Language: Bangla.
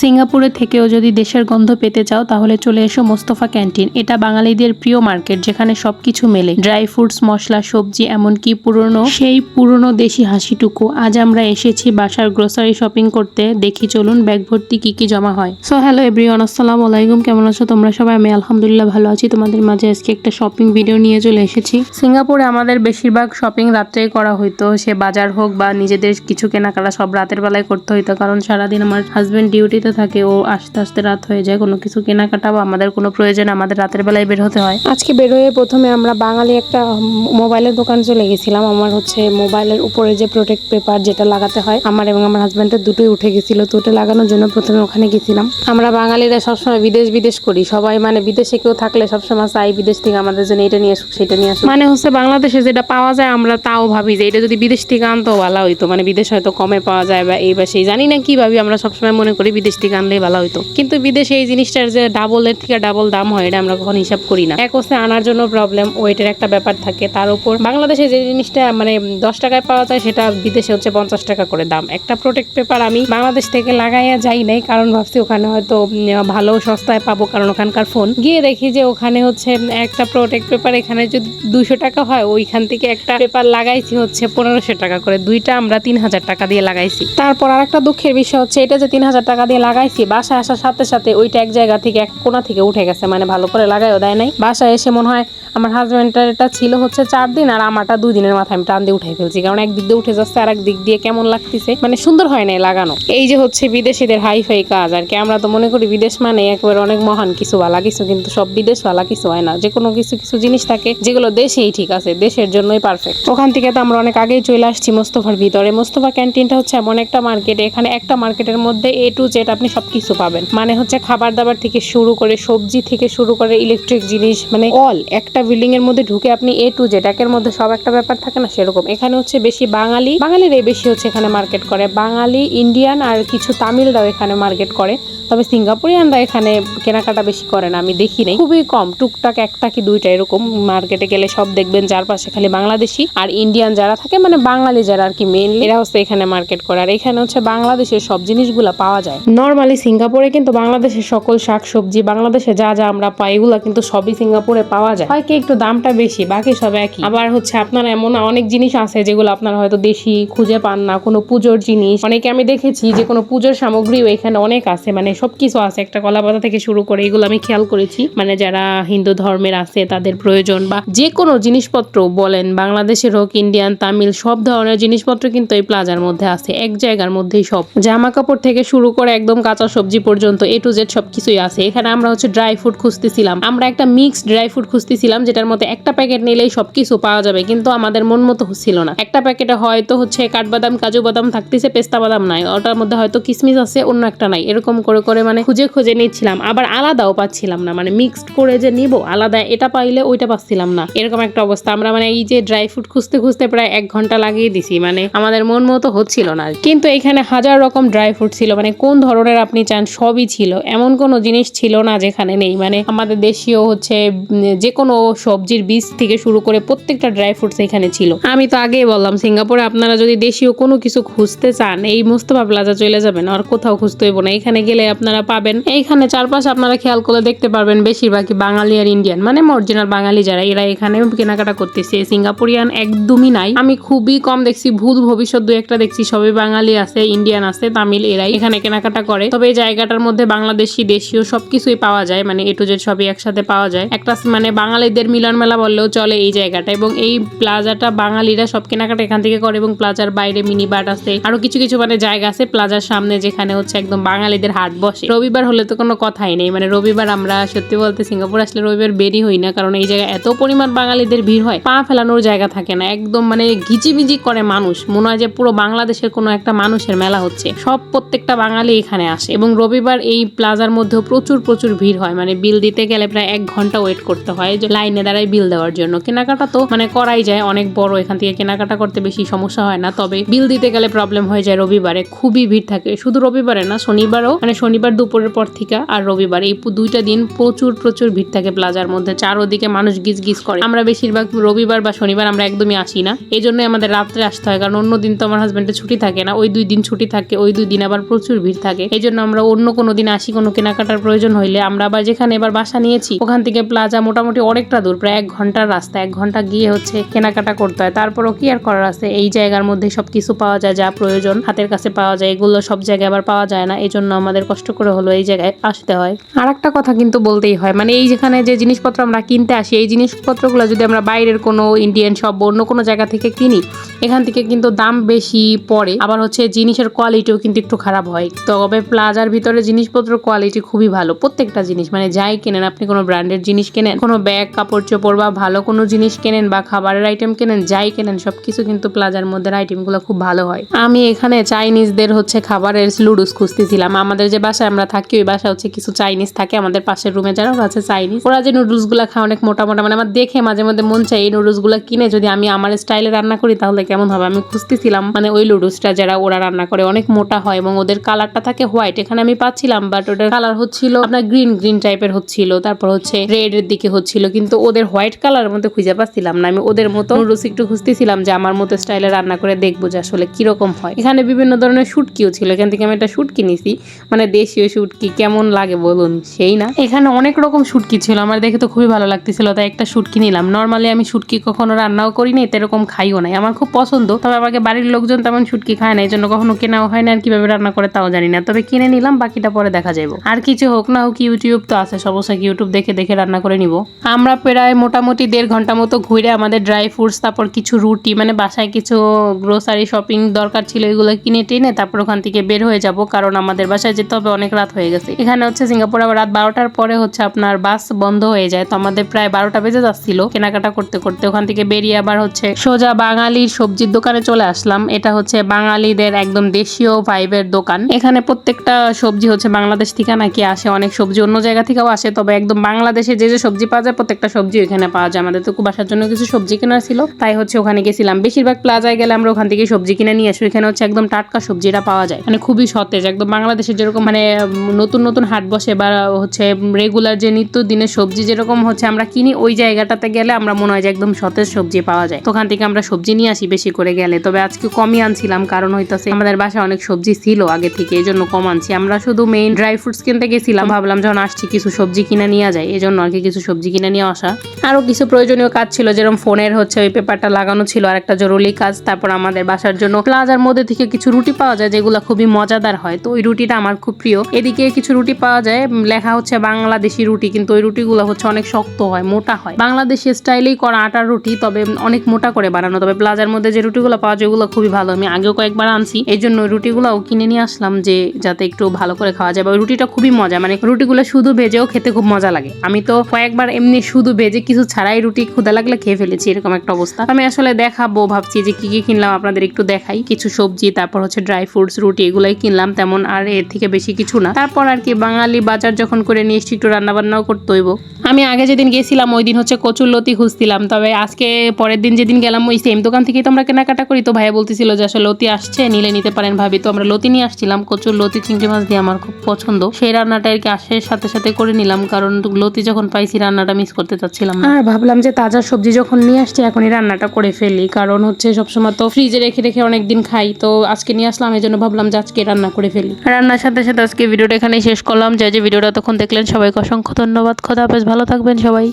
সিঙ্গাপুরে থেকেও যদি দেশের গন্ধ পেতে চাও, তাহলে চলে এসো মোস্তফা ক্যান্টিন। এটা বাঙালিদের প্রিয় মার্কেট, যেখানে সবকিছু মেলে। ড্রাই ফ্রুটস, মশলা, সবজি, এমনকি পুরনো, সেই পুরনো দেশি হাসিটুকু। আজ আমরা এসেছি বাসার গ্রোসারি শপিং করতে। দেখি চলুন ব্যাগ ভর্তি কি কি জমা হয়। সো হ্যালো এভরিওয়ান আসসালামু আলাইকুম। কেমন আছো তোমরা সবাই? আমি আলহামদুলিল্লাহ ভালো আছি। তোমাদের মাঝে আজকে একটা শপিং ভিডিও নিয়ে চলে এসেছি। সিঙ্গাপুরে আমাদের বেশিরভাগ শপিং রাত্রেই করা হইতো। সে বাজার হোক বা নিজেদের কিছু কেনাকাটা সব রাতের বেলায় করতে হইতো। কারণ সারাদিন আমার হাজব্যান্ড ডিউটিতে থাকে ও আস্তে আস্তে রাত হয়ে যায়। কোনো কিছু কেনাকাটা বা আমাদের কোনো প্রয়োজন আমাদের রাতের বেলায় বের হতে হয়। আজকে বের হয়ে প্রথমে আমরা বাঙালি একটা মোবাইলের দোকান চলে গেছিলাম। আমার হচ্ছে মোবাইলের উপরে যে প্রোটেক্ট পেপার যেটা লাগাতে হয় আমার এবং আমার হাজব্যান্ডের দুটোই উঠে গেছিল। তো ওটা লাগানোর জন্য প্রথমে ওখানে গেছিলাম। আমরা বাঙালিরা সবসময় বিদেশ বিদেশ করি। সবাই মানে বিদেশে কেউ থাকলে সবসময় চাই বিদেশ থেকে আমাদের জন্য এটা নিয়ে আসুক সেটা নিয়ে আসুক। মানে হচ্ছে বাংলাদেশে যেটা পাওয়া যায় আমরা তাও ভাবি যে এটা যদি বিদেশ থেকে আনতো ভালো হইতো। মানে বিদেশ হয়তো কমে পাওয়া যায় বা এই বা সেই। জানি না কি ভাবি আমরা সবসময় মনে করি বিদেশ থেকে আনলেই ভালো হইতো। কিন্তু বিদেশে এই জিনিসটার যে ডাবলের থেকে ডাবল দাম হয়, এটা আমরা কখন হিসাব করি না। এক হচ্ছে আনার জন্য প্রবলেম ওয়েটের একটা ব্যাপার থাকে। তার উপর বাংলাদেশে যে জিনিসটা মানে দশ টাকায় পাওয়া যায়, সেটা বিদেশে হচ্ছে পঞ্চাশ টাকা করে দাম। একটা প্রোটেক্ট পেপার আমি বাংলাদেশ থেকে লাগাইয়া যাই নাই, কারণ ভাবছি ওখানে হয়তো ভালো সস্তায় পাবো, কারণ ওখানকার ফোন গিয়ে দেখি যে ওখানে হচ্ছে, একটা প্রোটেক্ট পেপার এখানে যদি দুইশো টাকা হয়, ওইখান থেকে একটা পেপার লাগাইছি হচ্ছে পনেরোশো টাকা করে। দুইটা আমরা তিন হাজার টাকা দিয়ে লাগাইছি। তারপর আর একটা দুঃখের বিষয় হচ্ছে, এটা যে তিন হাজার টাকা দিয়ে লাগাইছি, বাসায় আসার সাথে সাথে ওইটা এক জায়গা থেকে এক কোনা থেকে উঠে গেছে মানে ভালো করে লাগাইও দেয় নাই। বাসায় এসে মনে হয় আমার হাজব্যান্ডের এটা ছিল হচ্ছে চার দিন আর আমারটা দুই দিনের মাথায় আমি টান দিয়ে উঠাই ফেলছি, কারণ এক দিক দিয়ে উঠে যাচ্ছে আর দিক দিয়ে কেমন লাগতেছে মানে সুন্দর হয় নাই লাগানো। এই যে হচ্ছে বিদেশিদের হাই ফাই কাজ, আর কি আমরা তো মনে করি বিদেশ মানে একবার অনেক মহান কিছু ভালা কিছু কিন্তু সব বিদেশ ভালা কিছু হয় না যে কোনো কিছু কিছু জিনিস থাকে, যেগুলো দেশেই ঠিক আছে, দেশের জন্যই পারফেক্ট ওখান থেকে তো আমরা অনেক আগেই চলে আসছি মোস্তফার ভিতরে, মোস্তফা ক্যান্টিনটা হচ্ছে এমন একটা মার্কেট এখানে একটা মার্কেটের মধ্যে এ টু জেড আপনি সবকিছু পাবেন। মানে হচ্ছে খাবার দাবার থেকে শুরু করে, সবজি থেকে শুরু করে ইলেকট্রিক জিনিস মানে অল একটা বিল্ডিং এর মধ্যে ঢুকে আপনি এ টু জেড একের মধ্যে সব একটা ব্যাপার থাকে না সেরকম। এখানে হচ্ছে বেশি বাঙালি বাঙালিরাই বেশি হচ্ছে এখানে মার্কেট করে। বাঙালি ইন্ডিয়ান আর কিছু তামিলরাও এখানে মার্কেট করে। তবে সিঙ্গাপুরিয়ানরা এখানে কেনাকাটা বেশি করে না, আমি দেখি নাই। খুবই কম, টুকটাক একটা কি দুইটা এরকম মার্কেটে গেলে সব দেখবেন যার পাশে খালি বাংলাদেশি। আর ইন্ডিয়ান যারা থাকে মানে বাঙালি যারা আর কি মেইনলি এরা হচ্ছে এখানে মার্কেট করে। আর এখানে হচ্ছে বাংলাদেশের সব জিনিসগুলো পাওয়া যায়। নর্মালি সিঙ্গাপুরে কিন্তু বাংলাদেশের সকল শাক সবজি বাংলাদেশে যা যা আমরা পাই, এগুলা কিন্তু সবই সিঙ্গাপুরে পাওয়া যায়। হয় একটু দামটা বেশি, বাকি সব একই। আবার হচ্ছে আপনার এমন অনেক জিনিস আছে যেগুলো আপনারা হয়তো দেশি খুঁজে পান না, কোনো পুজোর জিনিস। অনেকে আমি দেখেছি যে কোনো পুজোর সামগ্রীও এখানে অনেক আছে মানে সবকিছু আছে। একটা কলা পাতা থেকে শুরু করে এগুলো আমি খেয়াল করেছি। মানে যারা হিন্দু ধর্মের আছে, তাদের প্রয়োজন বা যে কোনো জিনিসপত্র বলেন, বাংলাদেশের হোক ইন্ডিয়ান তামিল, সব ধরনের জিনিসপত্র কিন্তু এই প্লাজার মধ্যে আছে। এক জায়গার মধ্যেই সব। জামা কাপড় থেকে শুরু করে একদম কাঁচা সবজি পর্যন্ত এ টু জেড সবকিছুই আছে। এখানে আমরা হচ্ছে ড্রাই ফ্রুট খুঁজতেছিলাম। আমরা একটা মিক্সড ড্রাই ফ্রুট খুঁজতেছিলাম, যেটার মধ্যে একটা প্যাকেট নিলেই সবকিছু পাওয়া যাবে, কিন্তু আমাদের মন মতো ছিল না। একটা প্যাকেটে হয়তো হচ্ছে কাঠবাদাম, কাজু বাদাম থাকতেছে, পেস্তা বাদাম নাই। ওটার মধ্যে হয়তো কিসমিস আছে, অন্য একটা নাই। এরকম করে করে মানে খুঁজে খুঁজে নিচ্ছিলাম। আবার আলাদাও পাচ্ছিলাম না। মানে মিক্সড করে যে নিব, আলাদা এটা পাইলে ওইটা পাচ্ছিলাম না। এরকম একটা অবস্থা। আমরা মানে এই যে ড্রাই ফ্রুট খুঁজতে খুঁজতে প্রায় এক ঘণ্টা লাগিয়ে দিছি। মানে আমাদের মন মতো হচ্ছিল না কিন্তু এখানে হাজার রকম ড্রাই ফ্রুট ছিল। মানে কোন ধরনের আপনি চান সবই ছিল। এমন কোনো জিনিস ছিল না যেখানে নেই। মানে আমাদের দেশীয় হচ্ছে যে কোনো সবজির বীজ থেকে শুরু করে প্রত্যেকটা ড্রাই ফ্রুটস এখানে ছিল। আমি তো আগেই বললাম, সিঙ্গাপুরে আপনারা যদি দেশীয় কোনো কিছু খুঁজতে চান, এই মোস্তফা প্লাজা চলে যাবেন, আর কোথাও খুঁজতে হইব না। এখানে গেলে আপনারা পাবেন। এইখানে চারপাশে আপনারা খেয়াল করে দেখতে পারবেন বেশিরভাগই বাঙালি আর ইন্ডিয়ান মানে অরিজিনাল বাঙালি যারা, এরা এখানে কেনাকাটা করতেছে। সিঙ্গাপুরিয়ান একদমই নাই। আমি খুবই কম দেখছি ভূত ভবিষ্যৎ দু একটা দেখছি। সবই বাঙালি আছে ইন্ডিয়ান আছে, তামিল, এরাই এখানে কেনাকাটা করে। তবে এই জায়গাটার মধ্যে বাংলাদেশি, দেশীয় সবকিছুই পাওয়া যায় মানে এ টু জেড সবই একসাথে পাওয়া যায়। একটা মানে বাঙালিদের মিলন মেলা বললেও চলে এই জায়গাটা এবং এই প্লাজাটা বাঙালিরা সব কেনাকাটা এখান থেকে করে এবং প্লাজার বাইরে মিনি বাট আছে। আরও কিছু কিছু মানে জায়গা আছে প্লাজার সামনে যেখানে হচ্ছে একদম বাঙালিদের হাট বসে। রবিবার হলে তো কোনো কথাই নেই। মানে রবিবার আমরা সত্যি বলতে সিঙ্গাপুর আসলে রবিবার বেরি হই না, কারণ এই জায়গায় এত পরিমাণ বাঙালিদের ভিড় হয়। পা ফেলানোর জায়গা থাকে না। একদম মানে ঘিচিমিচি করে মানুষ। মনে হয় যে পুরো বাংলাদেশের কোনো একটা মানুষের মেলা হচ্ছে। সব প্রত্যেকটা বাঙালি এখানে আসে। এবং রবিবার এই প্লাজার মধ্যেও প্রচুর প্রচুর ভিড় হয়। মানে বিল দিতে গেলে প্রায় এক ঘণ্টা ওয়েট করতে হয় যে লাইনে দাঁড়ায় বিল দেওয়ার জন্য। কেনাকাটা তো মানে করাই যায়। অনেক বড়, এখান থেকে কেনাকাটা করতে বেশি সমস্যা হয় না। তবে বিল দিতে গেলে প্রবলেম হয়ে যায় রবিবারে। খুবই ভিড় থাকে। শুধু রবিবারে না, শনিবারও। মানে শনিবার দুপুরের পর থেকে আর রবিবার। এই দুইটা দিন প্রচুর প্রচুর ভিড় থাকে প্লাজার মধ্যে। চারোদিকে মানুষ গিজ গিজ করে। আমরা বেশিরভাগ রবিবার বা শনিবার আমরা একদমই আসি না। এই জন্য আমাদের রাত্রে আসতে হয়। কারণ অন্য দিন তো আমার হাজবেন্ডের ছুটি থাকে না। ওই দুই দিন ছুটি থাকে, ওই দুই দিন আবার প্রচুর ভিড় থাকে। এই জন্য আমরা অন্য কোনো দিন আসি, কোনো কেনাকাটার প্রয়োজন হইলে আমরা আবার যেখানে এবার বাসা নিয়েছি, ওখান থেকে প্লাজা মোটামুটি অনেকটা দূর, প্রায় এক ঘণ্টার রাস্তা, এক ঘণ্টা গিয়ে হচ্ছে কেনাকাটা করতে হয়। তারপরও কি আর করার আছে? এই জায়গার মধ্যে সবকিছু পাওয়া যায়, যা প্রয়োজন, হাতের কাছে পাওয়া যায়, এগুলো সব জায়গায় আবার পাওয়া যায় না। এই জন্য আমাদের কষ্ট করে হলো এই জায়গায় আসতে হয়। আর একটা কথা কিন্তু বলতেই হয় মানে এই যেখানে যে জিনিসপত্র আমরা কিনতে আসি, এই জিনিসপত্রগুলো যদি আমরা বাইরের কোনো ইন্ডিয়ান শপ বা অন্য কোনো জায়গা থেকে কিনি, এখান থেকে কিন্তু দাম বেশি পড়ে। আবার হচ্ছে জিনিসের কোয়ালিটিও কিন্তু একটু খারাপ হয়। তবে প্লাজার ভিতরে জিনিসপত্র কোয়ালিটি খুবই ভালো। প্রত্যেকটা জিনিস মানে যাই কেনেন, আপনি কোনো ব্র্যান্ডের জিনিস কেনেন, কোনো ব্যাগ কাপড় চোপড় বা ভালো কোনো জিনিস কেনেন বা খাবারের আইটেম কেনেন, যাই কেনেন, সবকিছু কিন্তু প্লাজার মধ্যে আইটেমগুলো খুব ভালো হয়। আমি এখানে চাইনিজদের হচ্ছে খাবারের লুডুস খুঁজতেছিলাম। আমাদের যে বাসায় আমরা থাকি, ওই বাসা হচ্ছে কিছু চাইনিজ থাকে, আমাদের পাশের রুমে যারা আছে চাইনিজ ওরা যে নুডলসগুলা খায় অনেক মোটা মোটা মানে আমার দেখে মাঝে মধ্যে মন চাই এই নুডলসগুলা কিনে, যদি আমি আমার স্টাইলে রান্না করি, তাহলে কেমন হবে? আমি খুঁজতেছিলাম মানে ওই লুডুসটা যারা ওরা রান্না করে, অনেক মোটা হয় এবং ওদের কালারটা থাকে হোয়াইট, এখানে আমি পাচ্ছিলাম বাট ওটার কালার হচ্ছিল আপনার গ্রিন গ্রিন টাইপের হচ্ছিল। তারপর হচ্ছে রেড এর দিকে হচ্ছিল, কিন্তু ওদের হোয়াইট কালারের মধ্যে খুঁজে পাচ্ছিলাম না। আমি ওদের মতো নুডলস একটু খুঁজতেছিলাম যে আমার মতো স্টাইলে রান্না করে দেখব যে আসলে কীরকম হয়। এখানে বিভিন্ন ধরনের শুটকিও ছিল, এখান থেকে আমি একটা শুটকি নিছি। মানে দেশীয় শুটকি, কেমন লাগে বলুন? সেই না। এখানে অনেক রকম শুটকি ছিল, আমার দেখে তো খুবই ভালো লাগতেছিল, তাই একটা শুটকি নিলাম। নর্মালি আমি শুটকি কখনো রান্নাও করি নাই এরকম খাইও নাই। আমার খুব পছন্দ, তবে আমাকে বাড়ির লোকজন তেমন শুটকি খায় না এই জন্য কখনো কেনাও হয় না, আর কীভাবে রান্না করে তাও জানি না। তবে কিনে নিলাম বাকিটা পরে দেখা যাবে আর কিছু হোক না হোক, ইউটিউব তো আছে সমস্যা ইউটিউব দেখে দেখে রান্না করে নিব। আমরা প্রায় মোটামুটি দেড় ঘণ্টা মতো ঘুরে আমাদের ড্রাই ফ্রুটস তারপর কিছু রুটি মানে বাসায় কিছু গ্রোসারি শপিং দরকার ছিল, এগুলো কিনে টেনে তারপর ওখান থেকে বের হয়ে যাব, কারণ আমাদের বাসায় যেতে হবে, অনেক রাত হয়ে গেছে। এখানে হচ্ছে সিঙ্গাপুর, আবার রাত বারোটার পরে হচ্ছে আপনার বাস বন্ধ হয়ে যায়, তো আমাদের প্রায় বারোটা বেজে যাচ্ছিল কেনাকাটা করতে করতে। ওখান থেকে বেরিয়ে আবার হচ্ছে সোজা বাঙালির সবজির দোকানে চলে আসলাম। এটা হচ্ছে বাঙালিদের একদম দেশীয় ভাইবের দোকান। এখানে প্রত্যেকটা সবজি হচ্ছে বাংলাদেশ থেকে নাকি আসে, অনেক সবজি অন্য জায়গা থেকেও আসে, তবে একদম বাংলাদেশে যে যে সবজি পাওয়া যায়, প্রত্যেকটা সবজি ওইখানে পাওয়া যায়। আমাদের তো বাসার জন্য কিছু সবজি কেনা ছিল, তাই হচ্ছে ওখানে গেছিলাম। বেশিরভাগ প্লাজায় গেলে আমরা ওখান থেকে সবজি কিনে নিয়ে আসি এখানে হচ্ছে একদম টাটকা সবজিটা পাওয়া যায়। মানে খুবই সতেজ, একদম বাংলাদেশে যেরকম মানে নতুন নতুন হাট বসে বা হচ্ছে রেগুলার যে নিত্য দিনের সবজি যেরকম হচ্ছে আমরা কিনি, ওই জায়গাটাতে গেলে আমরা মনে হয় যে একদম সতেজ সবজি পাওয়া যায়। তো ওখান থেকে আমরা সবজি নিয়ে আসি বেশি করে গেলে, তবে আজকে কমই আনছিলাম, কারণ হইতাছে আমাদের বাসায় অনেক সবজি ছিল আগে থেকে এই জন্য কম আনছি। আমরা শুধু মেইন ড্রাই ফ্রুটস কিনতে গেছিলাম, ভাবলাম যখন আসছি কিছু সবজি কিনে নিয়ে যায় এই জন্য আর কি কিছু সবজি কিনে নিয়ে আসা। আরও কিছু প্রয়োজনীয় কাজ ছিল, যেরকম ফোনের হচ্ছে, ওই পেপারটা লাগানো ছিল, আর একটা জরুরি কাজ, তারপর আমাদের বাসার জন্য প্লাজার মধ্যে থেকে কিছু রুটি পাওয়া যায়, যেগুলো খুবই মজাদার হয়। তো ওই রুটিটা আমার খুব প্রিয়। এদিকে কিছু রুটি পাওয়া যায় লেখা হচ্ছে বাংলাদেশি রুটি, কিন্তু ওই রুটিগুলো হচ্ছে অনেক শক্ত হয়, মোটা হয়। বাংলাদেশি স্টাইলেই করা আটার রুটি, তবে অনেক মোটা করে বানানো, তবে প্লাজার মধ্যে যে রুটিগুলো পাওয়া যায়, ওগুলো খুবই ভালো। আমি আগেও কয়েকবার আনছি, এই জন্য রুটিগুলোও কিনে নিয়ে আসলাম যে যাতে একটু ভালো করে খাওয়া যায়। বা রুটিটা খুবই মজা মানে রুটিগুলো শুধু ভেজেও খেতে খুব মজা লাগে। আমি তো কয়েকবার এমনি শুধু ভেজে কিছু ছাড়াই রুটি ক্ষুদা লাগলে খেয়ে ফেলেছি, এরকম একটা অবস্থা। আমি আসলে দেখাবো, ভাবছি যে কি কি কিনলাম, আপনাদের একটু দেখাই। কিছু সবজি, তারপর হচ্ছে ড্রাই ফ্রুটস রুটি, এগুলাই কিনলাম, তেমন আর এর থেকে বেশি কিছু না। তারপর আর কি বাঙালি বাজার যখন করে নিয়ে এসছি, একটু রান্নাবান্নাও করতে হইব। আমি আগে যেদিন গেছিলাম ওই দিন হচ্ছে কচুর লতি খুঁজছিলাম। তবে আজকে পরের দিন যেদিন গেলাম ওই সেম দোকান থেকেই তো আমরা কেনাকাটা করি। তো ভাইয়া বলতেছিল যে আসলে লতি আসছে নিলে নিতে পারেন ভাবি। তো আমরা লতি নিয়ে আসছিলাম। কচুর লতি চিংড়ি মাছ দিয়ে আমার খুব পছন্দ। সেই রান্নাটা আর কি আসার সাথে সাথে করে নিলাম। কারণ লতি যখন পাইছি রান্নাটা মিস করতে চাচ্ছিলাম আর ভাবলাম যে তাজা সবজি যখন নিয়ে আসছি এখনই রান্নাটা করে ফেলি। কারণ হচ্ছে সবসময় তো ফ্রিজে রেখে রেখে অনেকদিন খাই। তো আজকে নিয়ে আসলাম এই জন্য ভাবলাম যে আজকে রান্না করে ফেলি। রান্নার সাথে সাথে আজকে ভিডিওটা এখানেই শেষ করলাম। যে যে ভিডিওটা তখন দেখলেন সবাইকে অসংখ্য ধন্যবাদ। খোদা হাফেজ ভালো থাকবেন সবাই।